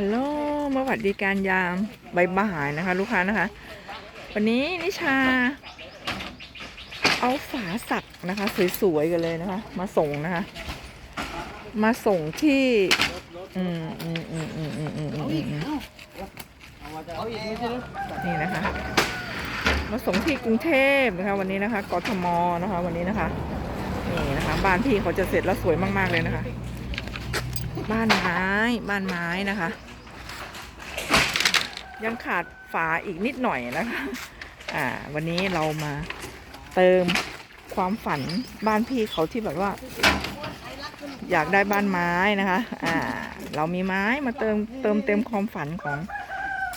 ฮัลโหลมื่วัดดีการยามใบบ่ายนะคะ ลูกค้านะคะ วันนี้นิชา เอาฝาสักนะคะ สวยๆกันเลยนะคะ มาส่งนะคะ มาส่งที่ อืมอืมอืมอืมอืมอืมอืมนี่นะคะ มาส่งที่กรุงเทพนะคะ วันนี้นะคะกทมนะคะ วันนี้นะคะ นี่นะคะ บ้านพี่เขาจะเสร็จแล้วสวยมากๆเลยนะคะ บ้านไม้บ้านไม้นะคะ ยังขาดฝาอีกนิดหน่อยนะคะอ่า วันนี้เรามาเติมความฝันบ้านพี่เขาที่แบบว่า อยากได้บ้านไม้นะคะ อ่า เรามีไม้มาเติมเติมเต็มความฝันของ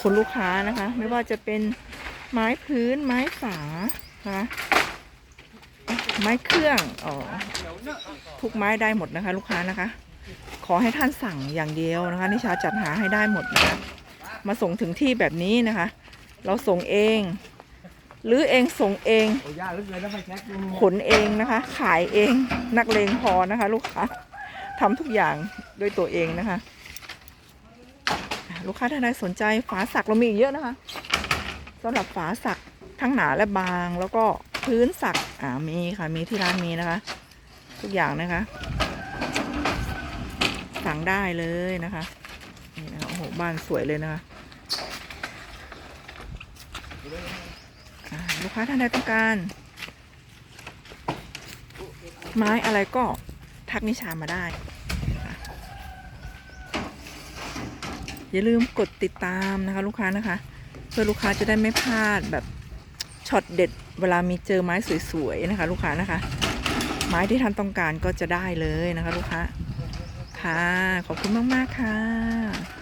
คุณลูกค้านะคะ ไม่ว่าจะเป็นไม้พื้นไม้ฝานะคะไม้เครื่อง อ๋อ ทุกไม้ได้หมดนะคะ ลูกค้านะคะ อให้ท่านสั่งอย่างเดียวนะคะนิชาจัดหาให้ได้หมดนะคะมาส่งถึงที่แบบนี้นะคะ เราส่งเอง หรือเองส่งเอง โอ้ยากเหลือเกินแล้วไฟแช็กดูขนเองนะคะ ขายเองนักเลงพอนะคะ ลูกค้าทำทุกอย่างด้วยตัวเองนะคะ ลูกค้าท่านใดสนใจฝาสักเรามีอีกเยอะนะคะสำหรับฝาสักทั้งหนาและบางแล้วก็พื้นสักอ่ามีค่ะมีที่ร้านมีนะคะ ทุกอย่างนะคะ ได้เลยนะคะนี่นะคะโอ้โหบ้านสวยเลยนะคะลูกค้าท่านใดต้องการ ไม้อะไรก็ทักนิชามาได้ อย่าลืมกดติดตามนะคะลูกค้านะคะ เพื่อลูกค้าจะได้ไม่พลาดแบบช็อตเด็ดเวลามีเจอไม้สวยๆนะคะ ลูกค้านะคะ ไม้ที่ท่านต้องการก็จะได้เลยนะคะ ลูกค้า ค่ะ ขอบคุณมาก ๆ ค่ะ